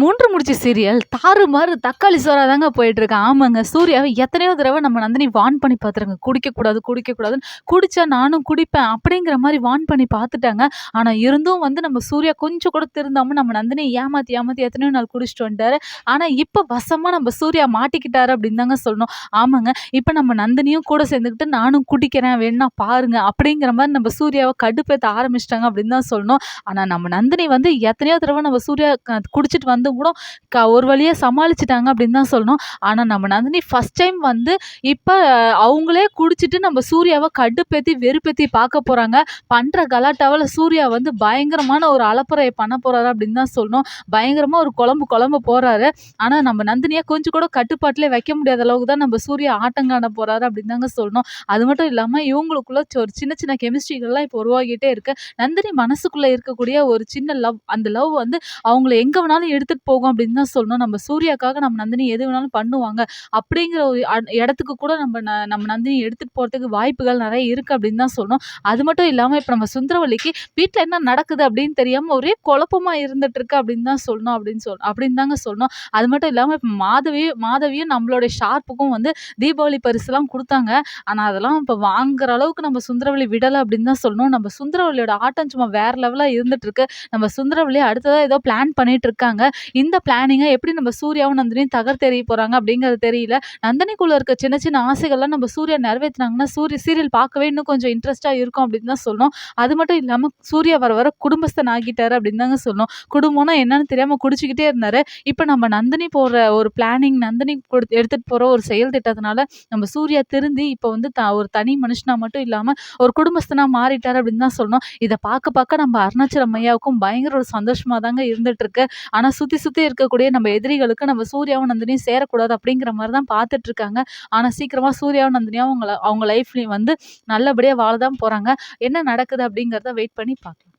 மூன்று முடிச்சு சீரியல் தாறுமாறு தக்காளி சோறா தாங்க போயிட்டுருக்கு. ஆமாங்க சூர்யாவை எத்தனையோ தடவை நம்ம நந்தினி வான் பண்ணி பார்த்துருங்க குடிக்கக்கூடாது குடிக்கக்கூடாதுன்னு குடிச்சா நானும் குடிப்பேன் அப்படிங்கிற மாதிரி வான் பண்ணி பார்த்துட்டாங்க. ஆனால் இருந்தும் வந்து நம்ம சூர்யா கொஞ்சம் கூட திருந்தாமல் நம்ம நந்தினி ஏமாற்றி ஏமாற்றி எத்தனையோ நாள் குடிச்சிட்டு வந்துட்டாரு ஆனால் இப்போ வசமாக நம்ம சூர்யா மாட்டிக்கிட்டாரு அப்படின்னு தாங்க சொல்லணும். ஆமாங்க இப்போ நம்ம நந்தினியும் கூட சேர்ந்துக்கிட்டு நானும் குடிக்கிறேன் வேணா பாருங்க அப்படிங்கிற மாதிரி நம்ம சூர்யாவை கடுப்பேற்ற ஆரம்பிச்சிட்டாங்க அப்படின்னு தான் சொல்லணும். ஆனால் நம்ம நந்தினி வந்து எத்தனையோ தடவை நம்ம சூர்யா குடிச்சிட்டு வந்து கூட க ஒரு வழியாக சமாளிச்சிட்டாங்க அப்படின்னு தான் சொல்லணும். ஆனால் நம்ம நந்தினி ஃபஸ்ட் டைம் வந்து இப்போ அவங்களே குடிச்சிட்டு நம்ம சூர்யாவை கடுப்பேற்றி வெறுப்பேற்றி பார்க்க போகிறாங்க பண்ணுற கலாட்டாவில் சூர்யா வந்து பயங்கரமான ஒரு அலப்பறையை பண்ண போகிறாரு அப்படின்னு தான் சொல்லணும். பயங்கரமாக ஒரு குழம்பு குழம்பு போகிறாரு ஆனால் நம்ம நந்தினியை கொஞ்சம் கூட கட்டுப்பாட்டிலே வைக்க முடியாத அளவுக்கு தான் நம்ம சூர்யா ஆட்டம் போகிறாரு அப்படின்னு தாங்க சொல்லணும். அது மட்டும் இல்லாமல் இவங்களுக்குள்ள ஒரு சின்ன சின்ன கெமிஸ்ட்ரிகள்லாம் இப்போ உருவாகிட்டே இருக்கு. நந்தினி மனசுக்குள்ளே இருக்கக்கூடிய ஒரு சின்ன லவ் அந்த லவ் வந்து அவங்கள எங்கே வேணாலும் எடுத்துகிட்டு போகும் அப்படின்னு தான் சொல்லணும். நம்ம சூர்யாக்காக நம்ம நந்தினி எது வேணாலும் பண்ணுவாங்க. அப்படிங்கிற ஒரு இடத்துக்கு கூட நம்ம ந நம்ம நந்தினி எடுத்துகிட்டு போகிறதுக்கு வாய்ப்புகள் நிறைய இருக்குது அப்படின்னு தான் சொல்லணும். அது மட்டும் இல்லாமல் இப்போ நம்ம சுந்தரவல்லிக்கு வீட்டில் என்ன நடக்குது அப்படின்னு தெரியாமல் ஒரே குழப்பமாக இருந்துட்டு இருக்கு அப்படின்னு தான் சொல்லணும் அப்படின்னு சொல் அப்படின்னு தாங்க சொல்லணும். அது மட்டும் இல்லாமல் இப்போ மாதவி மாதவியும் நம்மளுடைய ஷார்ப்புக்கும் வந்து தீபாவளி பரிசுலாம் கொடுத்தாங்க. ஆனால் அதெல்லாம் இப்போ வாங்குற அளவுக்கு நம்ம சுந்தரவல்லி விடலை அப்படின்னு தான் சொல்லணும். நம்ம சுந்தரவல்லியோட ஆட்டம் சும்மா வேற லெவலாக இருந்துட்டு இருக்கு. நம்ம சுந்தரவல்லி அடுத்ததாக ஏதோ பிளான் பண்ணிட்டு இருக்காங்க. இந்த பிளானிங்கை எப்படி நம்ம சூர்யாவும் நந்தினியும் தகர்த்தெறிய போகிறாங்க அப்படிங்கிறது தெரியல. நந்தினிக்குள்ளே இருக்க சின்ன சின்ன ஆசைகள்லாம் நம்ம சூர்யா நிறைவேற்றினாங்கன்னா சூரிய சீரியல் பார்க்கவே இன்னும் கொஞ்சம் இன்ட்ரெஸ்ட்டாக இருக்கும் அப்படின்னு தான் சொல்லணும். அது மட்டும் இல்லாமல் சூர்யா வர வர குடும்பஸ்தன் ஆகிட்டார் அப்படின்னு தாங்க சொல்லணும். குடும்பம்னா என்னன்னு தெரியாமல் குடிச்சிக்கிட்டே இருந்தார். இப்போ நம்ம நந்தினி போடுற ஒரு பிளானிங் நந்தினி கொடுத்து எடுத்துகிட்டு போகிற ஒரு செயல் திட்டத்தினால நம்ம சூர்யா திருந்தி இப்போ வந்து த ஒரு தனி மனுஷனாக மட்டும் இல்லாமல் ஒரு குடும்பஸ்தனாக மாறிட்டார் அப்படின்னு தான் சொல்லணும். இதை பார்க்க பார்க்க நம்ம அருணாச்சலம் ஐயாவுக்கும் பயங்கர ஒரு சந்தோஷமாக தாங்க இருந்துட்டு இருக்கு. ஆனால் சுற்றி சுற்றி இருக்கக்கூடிய நம்ம எதிரிகளுக்கு நம்ம சூர்யாவும் நந்தினியும் சேரக்கூடாது அப்படிங்கிற மாதிரி தான் பார்த்துட்ருக்காங்க. ஆனால் சீக்கிரமாக சூர்யாவும் நந்தினியாவும் அவங்கள அவங்க லைஃப்லேயும் வந்து நல்லபடியாக வாழ தான் போகிறாங்க என்ன நடக்குது அப்படிங்கிறத வெயிட் பண்ணி பார்க்கலாம்.